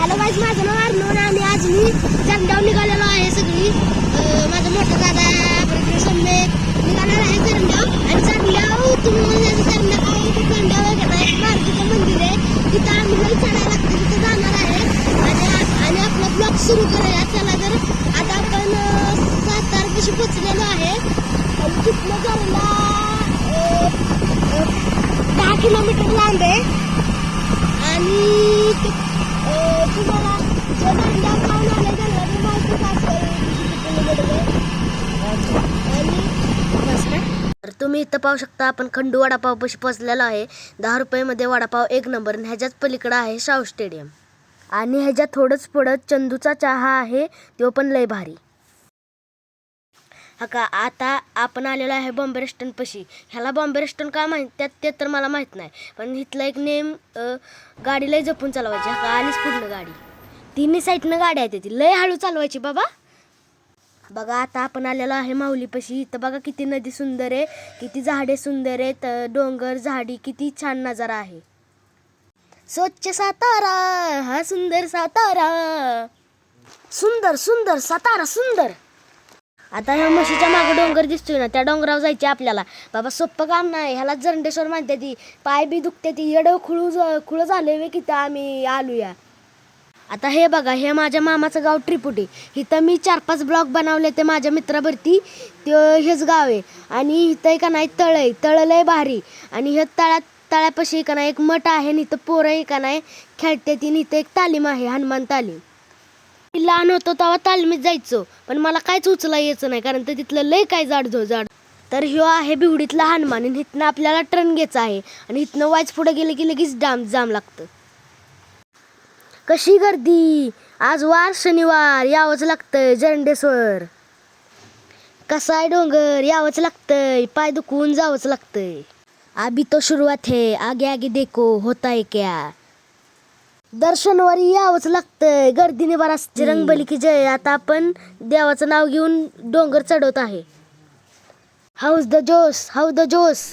Hello guys माझं नाव अर्णव आणि आज मी चंडाव निघालेलो आहे सगळी. माझा मोठा दादा परत निघालेला आहे चंडाव आणि चंडाव तुम्ही म्हणजे चंडाव आहे ते चंडाव आहे. मारुतीचं मंदिर आहे. तिथं आम्ही लई चढायला लागतं. तिथं जाणार आहे. आणि आणि आपला ब्लॉग सुरू करूया. चला तर आता आपण सात तारखेशी पोचलेलो आहे. आणि तिथनं दहा किलोमीटर लांब आहे. आणि तर तुम्ही इथं पाहू शकता आपण खंडू वडापाव पशी पोचलेला आहे. दहा रुपयेमध्ये वडापाव एक नंबर आणि ह्याच्याच पलीकडं आहे शाहू स्टेडियम. आणि ह्याच्यात थोडंच पुढं चंदूचा चहा आहे तो पण लय भारी. हा का आता आपण आलेलो आहे बॉम्बे रेस्टॉरंट पशी ह्याला बॉम्बे रेस्टॉरंट का माहीत त्यात ते तर मला माहीत नाही. पण इथला एक नेम गाडीलाही गाडी जपून चालवायची. हा का आलीच पूर्ण गाडी. तिन्ही साईडनं गाड्या आहेत ती. लय हळू चालवायची बाबा. बघा आता आपण आलेलो आहे माऊलीपाशी. इथं बघा किती नदी सुंदर आहे किती झाडे सुंदर आहेत डोंगर झाडी किती छान नजारा आहे. स्वच्छ सातारा हा सुंदर सातारा. सुंदर सुंदर सातारा सुंदर. आता ह्या म्हशीच्या मागे डोंगर दिसतोय ना त्या डोंगरावर जायचे आपल्याला. बाबा सोपं काम नाही. ह्याला जरंडेश्वर म्हणते ती. पाय बी दुखते ती. येडं खुळू खुळं झाले वे किती आम्ही आलूया. आता हे बघा हे माझ्या मामाचं गाव त्रिपुटी. इथं मी चार पाच ब्लॉक बनवले ते माझ्या मित्राभरती ते हेच गाव आहे. आणि इथं का नाही तळ आहे. तळ लय भारी. आणि हे तळ्यात तळ्यापाशी का नाही एक मठ आहे आणि इथं पोरं आहे का नाही खेळते ती आणि इथं एक तालीम आहे हनुमान तालीम. मी लहान होतो तेव्हा तालमीत जायचो पण मला काहीच उचला यायचं नाही कारण तर तिथलं लय काय जाड झो जाड. तर ह्यो आहे बिवडीतला हनुमान आणि इथनं आपल्याला ट्रेन घ्यायचा आहे. आणि इथनं वायच पुढे गेलं की लगेच जाम जाम लागतं. कशी गर्दी? आज वार शनिवार यावंच लागतंय जरंडेश्वर कसा आहे डोंगर यावंच लागतंय पाय दुखवून जावंच लागतंय. अभी तो शुरुआत है आगे आगे देखो होता है क्या दर्शनवारी यावंच लागतंय गर्दीने बराच रंगबली की जय आता आपण देवाचं नाव घेऊन डोंगर चढवत आहे. How's the josh how the josh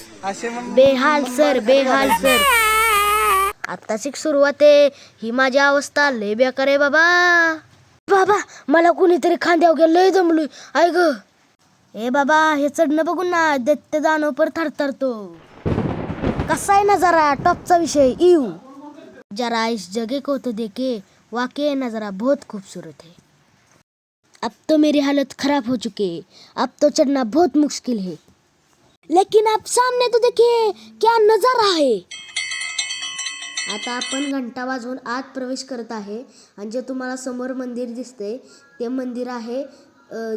बेहाल सर बेहाल सर. आत्ताची सुरुवात आहे. ही माझी अवस्था. लय बेकार आहे बाबा. बाबा मला कोणीतरी खांद्यावर गेलं लय जमलोय. ऐक ए बाबा हे चढणं बघून ना दैत्य दानव पर थरथरतो कसा आहे ना जरा टॉपचा विषय? इव. जरा इस जगे को तो देखे. वाकई नज़ारा बहुत खूबसूरत है अब तो मेरी हालत खराब हो चुकी है. अब तो चढ़ना बहुत मुश्किल है. लेकिन आप सामने तो देखिए क्या नजारा है? आता आपण घंटा वाजवून आत प्रवेश करत आहे आणि जे तुम्हाला समोर मंदिर दिसतंय ते मंदिर आहे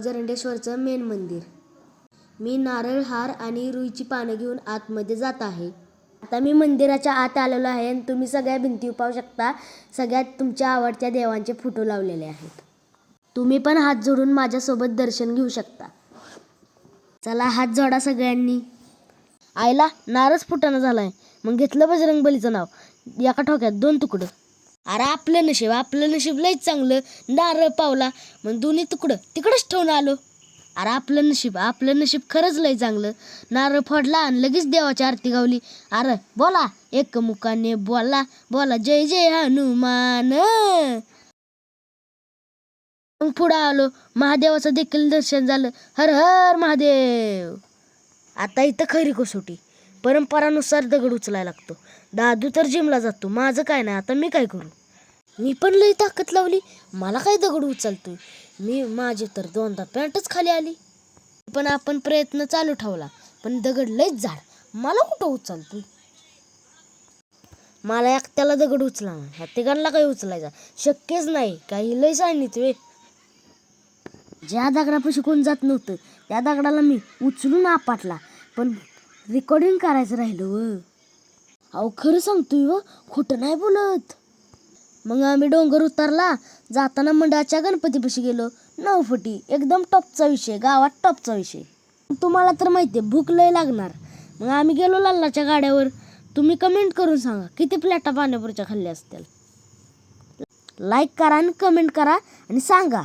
जरंडेश्वरचं मेन मंदिर. मी नारळ हार आणि रुईची पानं घेऊन आतमध्ये जात आहे. आता मी मंदिराच्या आत आलेलो आहे आणि तुम्ही सगळ्या भिंती पाहू शकता सगळ्यात तुमच्या आवडत्या देवांचे फोटो लावलेले आहेत. तुम्ही पण हात जोडून माझ्यासोबत दर्शन घेऊ शकता. चला हात जोडा सगळ्यांनी. आईला नारच फुटाणं झालाय. मग घेतलं बजरंगबलीचं नाव. एका ठोक्यात दोन तुकडं. अरे आपलं नशीब आपलं नशीब लयच चांगलं. नारळ पावला मग दोन्ही तुकडं. तिकडंच ठेवून आलो. अरे आपलं नशीब आपलं नशीब खरंच लय चांगलं. नारळ फोडला आणि लगेच देवाची आरती गावली. अरे बोला एक मुखाने बोला बोला जय जय हनुमान. मग पुढं आलो. महादेवाचं देखील दर्शन झालं. हर हर महादेव. आता इथं खरी कसोटी. परंपरानुसार दगड उचलायला लागतो. दादू तर जिमला जातो. माझं काय नाही आता मी काय करू? मी पण लई ताकद लावली. मला काय दगड उचलतोय? मी माझी तर दोनदा पॅन्टच खाली आली. पण आपण प्रयत्न चालू ठेवला. पण दगड लईच झाड. मला कुठं उचलतोय? मला एकट्याला दगड उचला ह्या तिघांना काही उचलायचा? शक्यच नाही. काही लय सांगितले ज्या दगडापाशी कोण जात नव्हतं त्या दगडाला मी उचलून आपटला. पण रेकॉर्डिंग करायचं राहिलं व. अहो खरं सांगतोय व खोटं नाही बोलत. मग आम्ही डोंगर उतरला जाताना मंडळाच्या गणपतीपाशी गेलो. नऊफटी एकदम टॉपचा विषय गावात टॉपचा विषय. तुम्हाला तर माहिती आहे भूक लय लागणार. मग आम्ही गेलो लल्लाच्या गाड्यावर. तुम्ही कमेंट करून सांगा किती प्लॅटा पाण्यापुरच्या खाल्ल्या असतील? लाईक करा आणि कमेंट करा आणि सांगा.